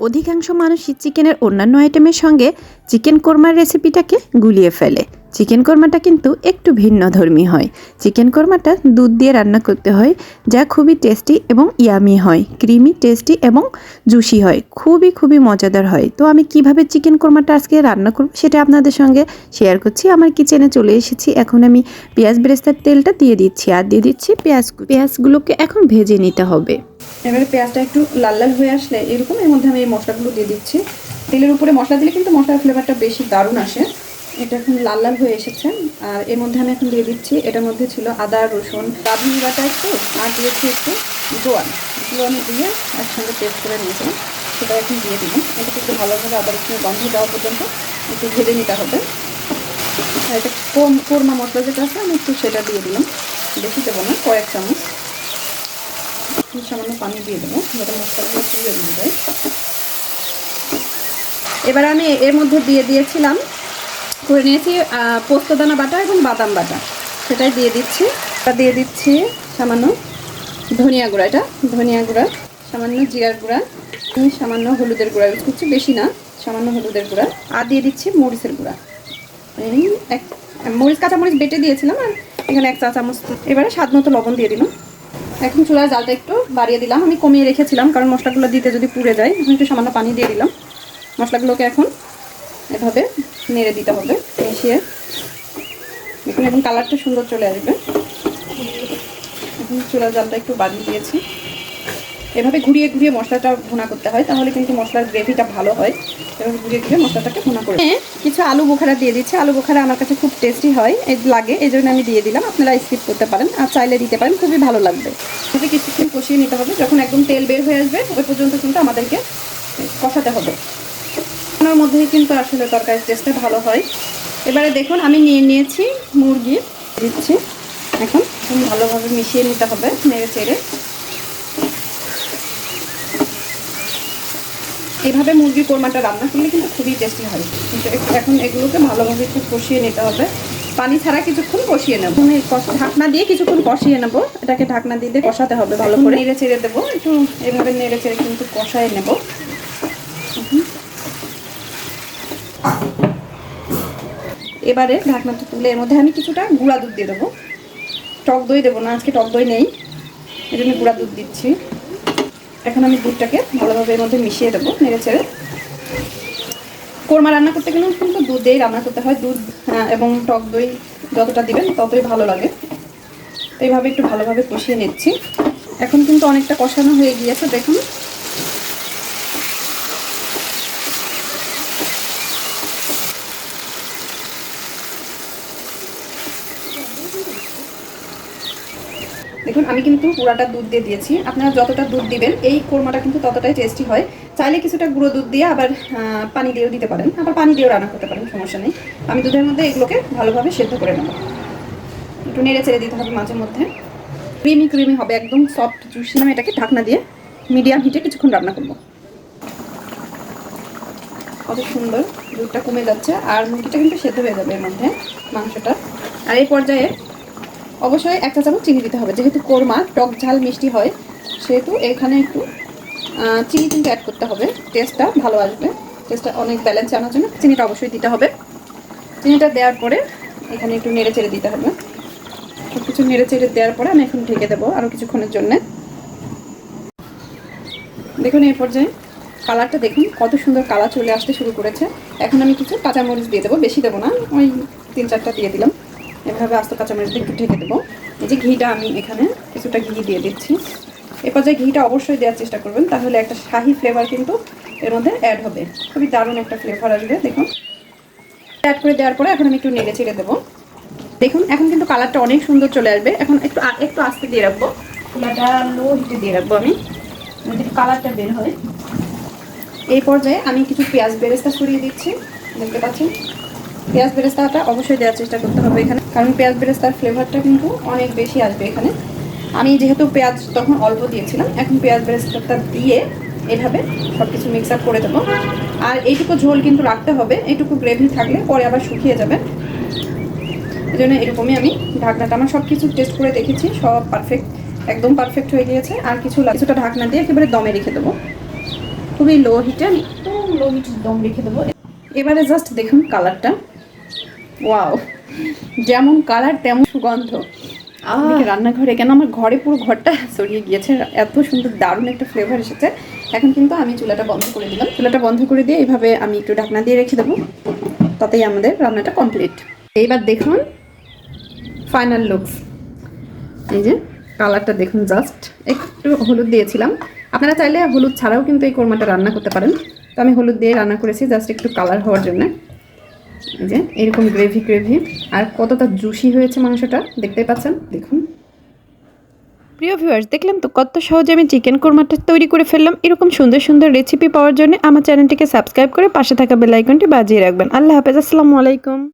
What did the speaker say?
অধিকাংশ মানুষই চিকেনের অন্যান্য আইটেমের সঙ্গে চিকেন কোরমার রেসিপিটাকে গুলিয়ে ফেলে। চিকেন কোরমাটা কিন্তু একটু ভিন্ন ধর্মী হয়। চিকেন কোরমাটা দুধ দিয়ে রান্না করতে হয়, যা খুবই টেস্টি এবং ইয়ামি হয়, ক্রিমি, টেস্টি এবং জুসি হয়, খুবই খুবই মজাদার হয়। তো আমি কীভাবে চিকেন কোরমাটা আজকে রান্না করব সেটা আপনাদের সঙ্গে শেয়ার করছি। আমার কিচেনে চলে এসেছি। এখন আমি পেঁয়াজ বেরেস্তার তেলটা দিয়ে দিচ্ছি। আর দিয়ে দিচ্ছি পেঁয়াজ পেঁয়াজগুলোকে এখন ভেজে নিতে হবে। এবারে পেঁয়াজটা একটু লাল লাল হয়ে আসলে এরকম, এর মধ্যে আমি এই মশলাগুলো দিয়ে দিচ্ছি। তেলের উপরে মশলা দিলে কিন্তু মশলার ফ্লেভারটা বেশি দারুণ আসে। এটা এখন লাল লাল হয়ে এসেছে। আর এর মধ্যে আমি এখন দিয়ে দিচ্ছি, এটার মধ্যে ছিল আদা, রসুন, রাঁধুনি বাটা একটু, আর দিয়েছি একটু জোয়ান। জোয়ান দিয়ে একসঙ্গে পেস্ট করে নিয়েছিলাম সেটা এখন দিয়ে দিলাম। এটা একটু ভালোভাবে আদা, রসুনের গন্ধ দেওয়া পর্যন্ত একটু ভেজে নিতে হবে। আর এটা কম কোরমা মশলা যেটা আছে, আমি একটু সেটা দিয়ে দিলাম। বেশি দেবো না, কয়েক চামচ। সামান্য পানি দিয়ে দেবো, যাতে মশলাগুলো পুড়ে না যায়। এবার আমি এর মধ্যে দিয়ে দিয়েছিলাম, করে নিয়েছি পোস্তদানা বাটা এবং বাদাম বাটা। সেটাই দিয়ে দিচ্ছি। দিয়ে দিচ্ছি সামান্য ধনিয়া গুঁড়া, এটা ধনিয়া গুঁড়া, সামান্য জিরার গুঁড়া, আমি সামান্য হলুদের গুঁড়া ইউজ করছি, বেশি না, সামান্য হলুদের গুঁড়া। আর দিয়ে দিচ্ছি মরিচের গুঁড়া। এক, মরিচ কাঁচা মরিচ বেটে দিয়েছিলাম, আর এখানে এক চা চামচ এবারে স্বাদ মতো লবণ দিয়ে দিলাম। এখন চুলার জালটা একটু বাড়িয়ে দিলাম। আমি কমিয়ে রেখেছিলাম, কারণ মশলাগুলো দিতে যদি পুড়ে যায়, আমি একটু সামান্য পানি দিয়ে দিলাম। মশলাগুলোকে এখন এভাবে নেড়ে দিতে হবে, মিশিয়ে। এখন এখন কালারটা সুন্দর চলে আসবে। এখন চুলার জালটা একটু বাড়িয়ে দিয়েছি। এভাবে ঘুরিয়ে ঘুরিয়ে মশলাটা ভুনা করতে হয় তাহলে কিন্তু মশলার গ্রেভিটা ভালো হয়। এভাবে ঘুরিয়ে ঘুরিয়ে মশলাটাকে ভুনা করে। হ্যাঁ কিছু আলু বোখারা দিয়ে দিচ্ছি। আলু বোখারা আমার কাছে খুব টেস্টি হয় লাগে এই জন্য আমি দিয়ে দিলাম। আপনারা স্কিপ করতে পারেন আর চাইলে দিতে পারেন খুবই ভালো লাগবে। এটাকে কিছুক্ষণ কষিয়ে নিতে হবে যখন একদম তেল বের হয়ে আসবে ওই পর্যন্ত কিন্তু আমাদেরকে কষাতে হবে। ওনার মধ্যেই কিন্তু আসলে তরকারির টেস্টটা ভালো হয়। এবারে দেখুন আমি নিয়ে নিয়েছি মুরগি দিচ্ছি। এখন খুব ভালোভাবে মিশিয়ে নিতে হবে নেড়ে চেড়ে এইভাবে মুরগির কোরমাটা রান্না করলে কিন্তু খুবই টেস্টি হয়। কিন্তু একটু এখন এগুলোকে ভালোভাবে একটু কষিয়ে নিতে হবে। পানি ছাড়া কিছুক্ষণ কষিয়ে নেব। ঢাকনা দিয়ে কিছুক্ষণ কষিয়ে নেব। এটাকে ঢাকনা দিয়ে কষাতে হবে ভালো করে। নেড়ে চেড়ে দেবো। একটু এভাবে নেড়ে ছেড়ে কিন্তু কষায় নেব। এবারে ঢাকনাটা তুলে এর মধ্যে আমি কিছুটা গুঁড়া দুধ দিয়ে দেবো। টক দই দেবো না আজকে টক দই নেই। এই জন্য গুঁড়া দুধ দিচ্ছি। এখন আমি দুধটাকে ভালোভাবে এর মধ্যে মিশিয়ে দেবো, নেড়ে ছেড়ে কোরমা রান্না করতে গেলেও কিন্তু দুধ দিয়েই রান্না করতে হয়। দুধ এবং টক দই যতটা দিবেন ততই ভালো লাগে। এইভাবে একটু ভালোভাবে কষিয়ে নিচ্ছি। এখন কিন্তু অনেকটা কষানো হয়ে গিয়েছে, দেখুন। দেখুন, আমি কিন্তু পুরাটা দুধ দিয়ে দিয়েছি। আপনারা যতটা দুধ দিবেন, এই কোরমাটা কিন্তু ততটাই টেস্টি হয়। চাইলে কিছুটা গুঁড়ো দুধ দিয়ে আবার পানি দিয়েও দিতে পারেন। আবার পানি দিয়েও রান্না করতে পারেন, সমস্যা নেই। আমি দুধের মধ্যে এগুলোকে ভালোভাবে সেদ্ধ করে নেব। একটু নেড়ে ছেড়ে দিতে হবে মাঝে মধ্যে। ক্রিমি ক্রিমি হবে, একদম সফট জুসি আমি এটাকে ঢাকনা দিয়ে মিডিয়াম হিটে কিছুক্ষণ রান্না করব। কত সুন্দর দুধটা কমে যাচ্ছে, আর মুরগিটা কিন্তু সেদ্ধ হয়ে যাবে এর মধ্যে, মাংসটা। আর এই পর্যায়ে অবশ্যই একটা চামচ চিনি দিতে হবে। যেহেতু কোরমা, টক ঝাল মিষ্টি হয়, সেহেতু এখানে একটু চিনি কিন্তু অ্যাড করতে হবে। টেস্টটা ভালো আসবে। টেস্টটা অনেক ব্যালেন্স আনার জন্য চিনিটা অবশ্যই দিতে হবে। চিনিটা দেওয়ার পরে এখানে একটু নেড়ে চেড়ে দিতে হবে। সব কিছু নেড়ে চেড়ে দেওয়ার পরে আমি এখন ঢেকে দেবো আরও কিছুক্ষণের জন্য। দেখুন এই পর্যায়ে কালারটা দেখুন, কত সুন্দর কালার চলে আসতে শুরু করেছে। এখন আমি কিছু কাঁচামরিচ দিয়ে দেবো, বেশি দেবো না, ওই তিন চারটা দিয়ে দিলাম। এভাবে আস্ত কাঁচামরিচ দিয়ে একটু ঢেকে দেবো। এই যে ঘিটা আমি এখানে কিছুটা ঘি দিয়ে দিচ্ছি। এ পর্যায়ে ঘিটা অবশ্যই দেওয়ার চেষ্টা করবেন, তাহলে একটা শাহি ফ্লেভার কিন্তু এর মধ্যে অ্যাড হবে। খুবই দারুণ একটা ফ্লেভার আসবে, দেখুন। অ্যাড করে দেওয়ার পরে এখন আমি একটু নেড়ে চেড়ে দেবো। দেখুন, এখন কিন্তু কালারটা অনেক সুন্দর চলে আসবে। এখন একটু একটু আস্তে দিয়ে রাখব। চুলাটা লো হিটে দিয়ে রাখব আমি। যাতে কালারটা বের হয়। এই পর্যায়ে আমি কিছু পেঁয়াজ বেরেস্তা ছড়িয়ে দিচ্ছি। দেখতে পাচ্ছেন? পেঁয়াজ বেরেস্তাটা অবশ্যই দেওয়ার চেষ্টা করতে হবে এখানে, কারণ পেঁয়াজ বেরেস্তার ফ্লেভারটা কিন্তু অনেক বেশি আসবে এখানে। আমি যেহেতু পেঁয়াজ তখন অল্প দিয়েছিলাম, এখন পেঁয়াজ বেরেস্তাটা দিয়ে এভাবে সব কিছু মিক্স আপ করে দেবো। আর এইটুকু ঝোল কিন্তু রাখতে হবে, এইটুকু গ্রেভি থাকলে পরে আবার শুকিয়ে যাবে। এই জন্য এরকমই আমি ঢাকনাটা, আমার সব কিছু টেস্ট করে দেখেছি, সব পারফেক্ট একদম পারফেক্ট হয়ে গিয়েছে। আর কিছু কিছুটা ঢাকনা দিয়ে একেবারে দমে রেখে দেবো। খুবই লো হিটে আমি একদম লো হিট দম রেখে দেবো। এবারে জাস্ট দেখুন কালারটা ওয়াও যেমন কালার তেমন সুগন্ধ। রান্নাঘরে কেন আমার ঘরে পুরো ঘরটা সরিয়ে গিয়েছে। এত সুন্দর দারুণ একটা ফ্লেভার এসেছে। এখন কিন্তু আমি চুলাটা বন্ধ করে দিলাম। চুলাটা বন্ধ করে দিয়ে এইভাবে আমি একটু ঢাকনা দিয়ে রেখে দেবো। তাতেই আমাদের রান্নাটা কমপ্লিট এইবার দেখুন ফাইনাল লুকস এই যে কালারটা দেখুন জাস্ট একটু হলুদ দিয়েছিলাম। আপনারা চাইলে হলুদ ছাড়াও কিন্তু এই কোরমাটা রান্না করতে পারেন। তো আমি হলুদ দিয়ে রান্না করেছি জাস্ট একটু কালার হওয়ার জন্য। এই যে, এরকম গ্রেভি গ্রেভি আর কতটা জুসি হয়েছে মাংসটা দেখতেই পাচ্ছেন? দেখুন। প্রিয় ভিউয়ার্স দেখলাম তো কত সহজে আমি চিকেন কোরমাটা তৈরি করে ফেললাম। এরকম সুন্দর সুন্দর রেসিপি পাওয়ার জন্য আমার চ্যানেলটিকে সাবস্ক্রাইব করে পাশে থাকা বেলাইকনটি বাজিয়ে রাখবেন। আল্লাহ হাফেজ, আসসালামু আলাইকুম।